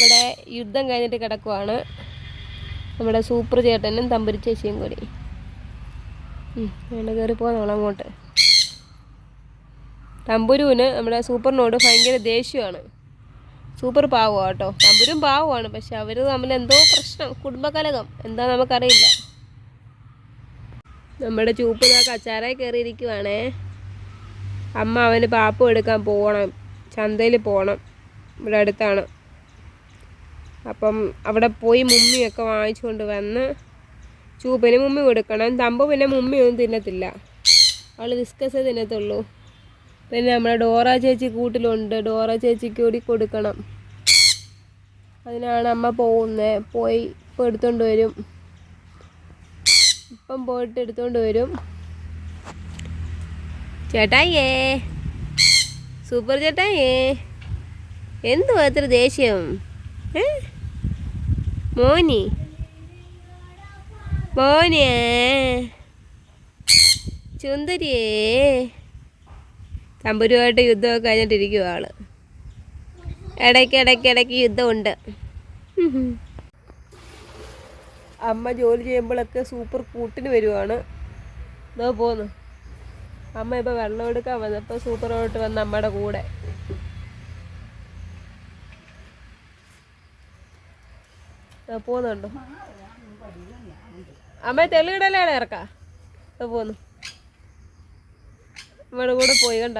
ഇവിടെ യുദ്ധം കഴിഞ്ഞിട്ട് കിടക്കുവാണ്. നമ്മുടെ സൂപ്പർ ചേട്ടനും തമ്പുരി ചേച്ചിയും കൂടി. വേണ്ട കയറി പോകാം നമ്മളങ്ങോട്ട് തമ്പുരുവിന് നമ്മുടെ സൂപ്പറിനോട് ഭയങ്കര ദേഷ്യമാണ്. സൂപ്പർ പാവമാണ് കേട്ടോ തമ്പുരും പാവമാണ് പക്ഷെ അവർ തമ്മിൽ എന്തോ പ്രശ്നം കുടുംബകലകം എന്താ നമുക്കറിയില്ല. നമ്മുടെ ചൂപ്പ് ഇതാ കച്ചാറായി കയറിയിരിക്കുവാണേ അമ്മ അവന് പാപ്പം എടുക്കാൻ പോകണം ചന്തയിൽ പോകണം ഇവിടെ അടുത്താണ്. അപ്പം അവിടെ പോയി മുമ്മിയൊക്കെ വാങ്ങിച്ചുകൊണ്ട് വന്ന് ചൂപ്പിന് മുമ്മി കൊടുക്കണം. തമ്പ് പിന്നെ മുമ്മിയൊന്നും തിന്നത്തില്ല. അവൾ വിസ്കസ് തിന്നത്തുള്ളൂ. പിന്നെ നമ്മളെ ഡോറ ചേച്ചി കൂട്ടിലുണ്ട്. ഡോറ ചേച്ചിക്ക് കൂടി കൊടുക്കണം. അതിനാണ് അമ്മ പോകുന്നത് പോയി ഇപ്പോൾ എടുത്തുകൊണ്ട് വരും. ഇപ്പം പോയിട്ട് എടുത്തുകൊണ്ട് വരും. ചേട്ടായിയേ. സൂപ്പർ ചേട്ടായിയേ. എന്തുവാ ഇത്ര ദേഷ്യം? മോനി. മോനിയേ. ചുന്ദരിയേ. തമ്പുരുമായിട്ട് യുദ്ധമൊക്കെ കഴിഞ്ഞിട്ടിരിക്കുക ആൾ. ഇടയ്ക്ക് ഇടയ്ക്ക് ഇടയ്ക്ക് യുദ്ധമുണ്ട്. അമ്മ ജോലി ചെയ്യുമ്പോഴൊക്കെ സൂപ്പർ കൂട്ടിന് വരുവാണ്. ഇതോ പോന്നു. അമ്മ ഇപ്പൊ വെള്ളം എടുക്കാൻ വന്നപ്പോൾ സൂപ്പറോട്ട് വന്ന അമ്മയുടെ കൂടെ. ദാ പോന്നുണ്ടോ അമ്മ തെളിയിടലാണ് ഇറക്കാ? പോന്നു. ഇവിടെ കൂടെ പോയി കണ്ട?